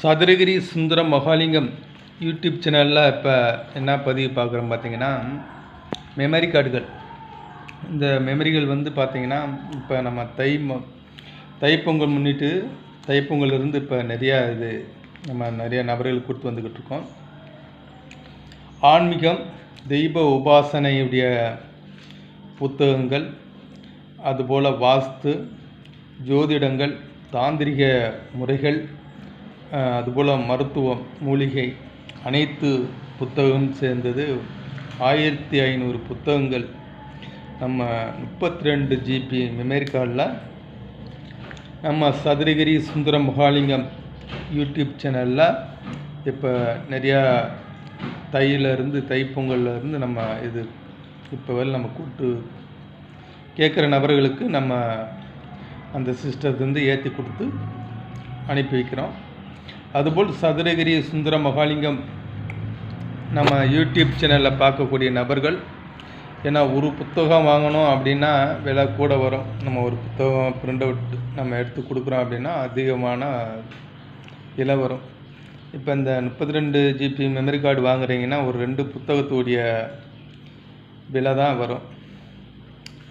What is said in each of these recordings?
Sathuragiri Sundaram Mahalingam YouTube சேனலில் இப்போ என்ன பதிவு பார்க்குறோம் பார்த்தீங்கன்னா மெமரி கார்டுகள் இந்த மெமரிகள் வந்து பார்த்திங்கன்னா இப்போ நம்ம தை தைப்பொங்கல் முன்னிட்டு தைப்பொங்கல் இருந்து இப்போ நிறையா இது நம்ம நிறைய நபர்கள் கொடுத்து வந்துக்கிட்டு இருக்கோம். ஆன்மீகம் தெய்வ உபாசனையுடைய புத்தகங்கள் அதுபோல் வாஸ்து ஜோதிடங்கள் தாந்திரிக முறைகள் அதுபோல் மருத்துவம் மூலிகை அனைத்து புத்தகம் சேர்ந்தது. ஆயிரத்தி ஐநூறு புத்தகங்கள். நம்ம முப்பத்தி ரெண்டு ஜிபி மெமரி கார்டில் நம்ம சதுரகிரி சுந்தரம் மகாலிங்கம் யூடியூப் சேனலில் இப்போ நிறையா தையிலேருந்து தைப்பொங்கல்ல இருந்து நம்ம இது இப்போ வரை நம்ம கூட்டு கேட்குற நபர்களுக்கு நம்ம அந்த சிஸ்டத்துலேருந்து ஏற்றி கொடுத்து அனுப்பி வைக்கிறோம். அதுபோல் சதுரகிரி சுந்தர மகாலிங்கம் நம்ம யூடியூப் சேனலில் பார்க்கக்கூடிய நபர்கள் ஏன்னா ஒரு புத்தகம் வாங்கணும் அப்படின்னா விலை கூட வரும். நம்ம ஒரு புத்தகம் பிரிண்ட் அவுட் நம்ம எடுத்து கொடுக்குறோம் அப்படின்னா அதிகமான விலை வரும். இப்போ இந்த முப்பத்தி ரெண்டு ஜிபி மெமரி கார்டு வாங்குறீங்கன்னா ஒரு ரெண்டு புத்தகத்துடைய விலை தான் வரும்.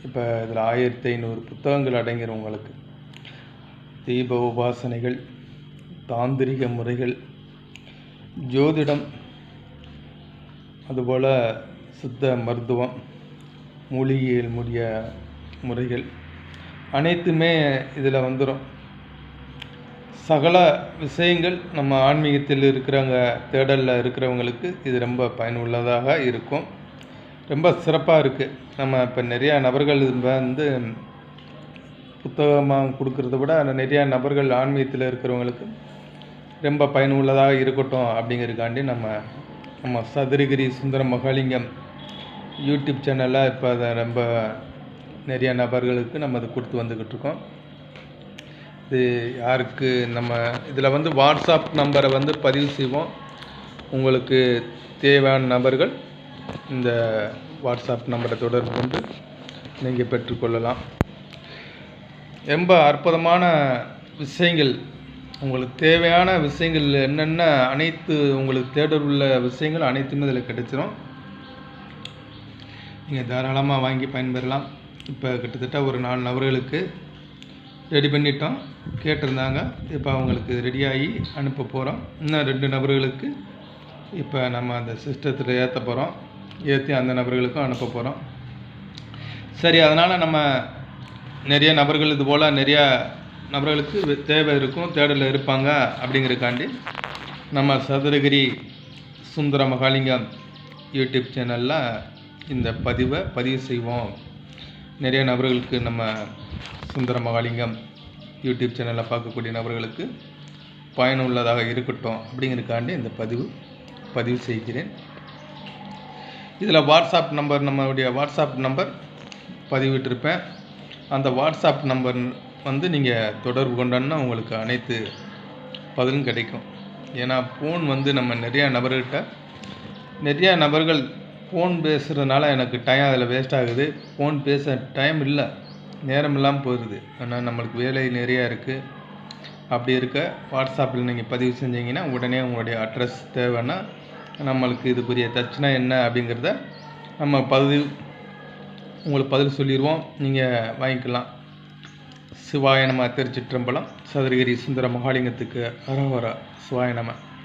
இப்போ இதில் ஆயிரத்தி ஐநூறு புத்தகங்கள் அடங்கிடும் உங்களுக்கு. தீப உபாசனைகள் தாந்திரிக முறைகள். ஜோதிடம் அதுபோல் சித்த மருத்துவம் மூலிகையில் முடிய முறைகள். அனைத்துமே இதில் வந்துடும் சகல விஷயங்கள் நம்ம ஆன்மீகத்தில் இருக்கிறவங்க தேடலில் இருக்கிறவங்களுக்கு இது ரொம்ப பயனுள்ளதாக இருக்கும். ரொம்ப சிறப்பாக இருக்குது நம்ம இப்போ நிறையா நபர்கள் வந்து புத்தகமாக கொடுக்கறத விட நிறையா நபர்கள் ஆன்மீகத்தில் இருக்கிறவங்களுக்கு ரொம்ப பயனுள்ளதாக இருக்கட்டும் அப்படிங்கிறதுக்காண்டி நம்ம நம்ம சதுரகிரி சுந்தர மகாலிங்கம் யூடியூப் சேனலில் இப்போ அதை ரொம்ப நிறைய நபர்களுக்கு நம்ம அதை கொடுத்து வந்துக்கிட்டு இருக்கோம். இது யாருக்கு நம்ம இதில் வந்து வாட்ஸ்அப் நம்பரை வந்து பதிவு செய்வோம். உங்களுக்கு தேவையான நபர்கள் இந்த வாட்ஸ்அப் நம்பரை தொடர்பு கொண்டு நீங்கள் பெற்றுக்கொள்ளலாம். ரொம்ப அற்புதமான விஷயங்கள் உங்களுக்கு தேவையான விஷயங்கள் என்னென்ன அனைத்து உங்களுக்கு தேடல் உள்ள விஷயங்கள் அனைத்துமே இதில் கிடைச்சிரும். நீங்கள் தாராளமாக வாங்கி பயன்பெறலாம். இப்போ கிட்டத்தட்ட ஒரு நாலு நபர்களுக்கு ரெடி பண்ணிட்டோம். கேட்டிருந்தாங்க. இப்போ அவங்களுக்கு ரெடியாகி அனுப்ப போகிறோம் இன்னும் ரெண்டு நபர்களுக்கு இப்போ நம்ம அந்த சிஸ்டத்தில் ஏற்ற போகிறோம் ஏற்றி அந்த நபர்களுக்கும் அனுப்ப போகிறோம் சரி அதனால் நம்ம நிறைய நபர்கள் இது போல் நிறையா நபர்களுக்கு தேவை இருக்கும் தேடலில் இருப்பாங்க அப்படிங்கிறதுக்காண்டி நம்ம சதுரகிரி சுந்தர மகாலிங்கம் யூடியூப் சேனலில் இந்த பதிவை பதிவு செய்வோம். நிறைய நபர்களுக்கு நம்ம சுந்தர மகாலிங்கம் யூடியூப் சேனலில் பார்க்கக்கூடிய நபர்களுக்கு பயனுள்ளதாக இருக்கட்டும் அப்படிங்கிறதுக்காண்டி இந்த பதிவு பதிவு செய்கிறேன். இதில் வாட்ஸ்அப் நம்பர் நம்மளுடைய வாட்ஸ்அப் நம்பர் பதிவிட்டிருப்பேன். அந்த வாட்ஸ்அப் நம்பர் வந்து நீங்கள் தொடர்பு கொண்டோன்னா உங்களுக்கு அனைத்து பதிலும் கிடைக்கும். ஏன்னா ஃபோன் வந்து நம்ம நிறையா நபர்கிட்ட நிறையா நபர்கள் ஃபோன் பேசுகிறதுனால எனக்கு டைம் அதில் வேஸ்ட் ஆகுது. ஃபோன் பேச டைம் இல்லை நேரம் இல்லாமல் போயிடுது ஆனால் நம்மளுக்கு வேலை நிறையா இருக்குது அப்படி இருக்க வாட்ஸ்அப்பில் நீங்கள் பதிவு செஞ்சீங்கன்னா உடனே உங்களுடைய அட்ரஸ் தேவைன்னா நம்மளுக்கு இதுக்குரிய பிரச்சனை என்ன அப்படிங்கிறத நம்ம பதிவு உங்களுக்கு பதில் சொல்லிடுவோம். நீங்கள் வாங்கிக்கலாம். சிவாய நம திருச்சிற்றம்பலம் சதுரகிரி சுந்தர மகாலிங்கத்துக்கு அரவர சிவாய நம.